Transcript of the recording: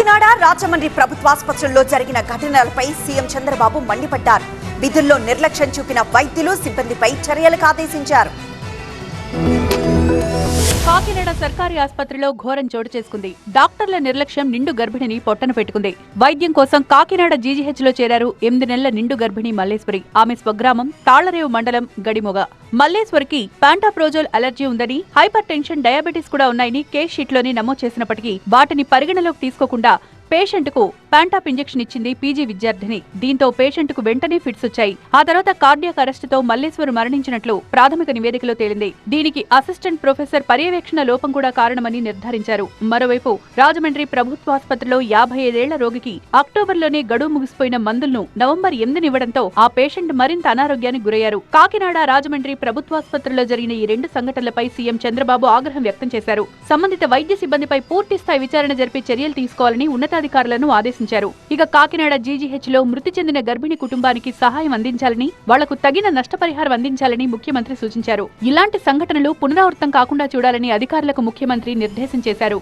కాకినాడ రాజమండ్రి ప్రభుత్వాసుపత్రుల్లో జరిగిన ఘటనలపై సీఎం చంద్రబాబు మండిపడ్డారు. విధుల్లో నిర్లక్ష్యం చూపిన వైద్యులు సిబ్బందిపై చర్యలకు ఆదేశించారు. కాకినాడ సర్కారీ ఆసుపత్రిలో ఘోరం చోటు చేసుకుంది. డాక్టర్ల నిర్లక్ష్యం నిండు గర్భిణిని పొట్టన పెట్టుకుంది. వైద్యం కోసం కాకినాడ జీజీహెచ్లో చేరారు ఎనిమిది నెలల నిండు గర్భిణి మల్లేశ్వరి. ఆమె స్వగ్రామం తాళ్ళరేవు మండలం గడిమొగ. మల్లేశ్వరికి పాంటాప్రోజోల్ అలర్జీ ఉందని హైపర్ టెన్షన్ డయాబెటీస్ కూడా ఉన్నాయని కేస్ షీట్లోనే నమోదు చేసినప్పటికీ వాటిని పరిగణలోకి తీసుకోకుండా పేషెంట్కు ప్యాంటాప్ ఇంజెక్షన్ ఇచ్చింది పీజీ విద్యార్థిని. దీంతో పేషెంట్కు వెంటనే ఫిట్స్ వచ్చాయి. ఆ తర్వాత కార్డియాక్ అరెస్టుతో మల్లేశ్వర్ మరణించినట్లు ప్రాథమిక నివేదికలో తేలింది. దీనికి అసిస్టెంట్ ప్రొఫెసర్ పర్యవేక్షణ లోపం కూడా కారణమని నిర్ధారించారు. మరోవైపు రాజమండ్రి ప్రభుత్వాసుపత్రిలో యాభై ఐదేళ్ళ రోగికి అక్టోబర్లోనే గడువు ముగిసిపోయిన మందులను నవంబర్ ఎనిమిదినివ్వడంతో ఆ పేషెంట్ మరింత అనారోగ్యానికి గురయ్యారు. కాకినాడ రాజమండ్రి ప్రభుత్వాసుపత్రిలో జరిగిన ఈ రెండు సంఘటనలపై సీఎం చంద్రబాబు ఆగ్రహం వ్యక్తం చేశారు. సంబంధిత వైద్య సిబ్బందిపై పూర్తి స్థాయి విచారణ జరిపి చర్యలు తీసుకోవాలని ఉన్నత ఉన్నతాధికారులను ఆదేశించారు. ఇక కాకినాడ జీజీహెచ్లో మృతి చెందిన గర్భిణి కుటుంబానికి సహాయం అందించాలని వాళ్ళకు తగిన నష్టపరిహారం అందించాలని ముఖ్యమంత్రి సూచించారు. ఇలాంటి సంఘటనలు పునరావృతం కాకుండా చూడాలని అధికారులకు ముఖ్యమంత్రి నిర్దేశం చేశారు.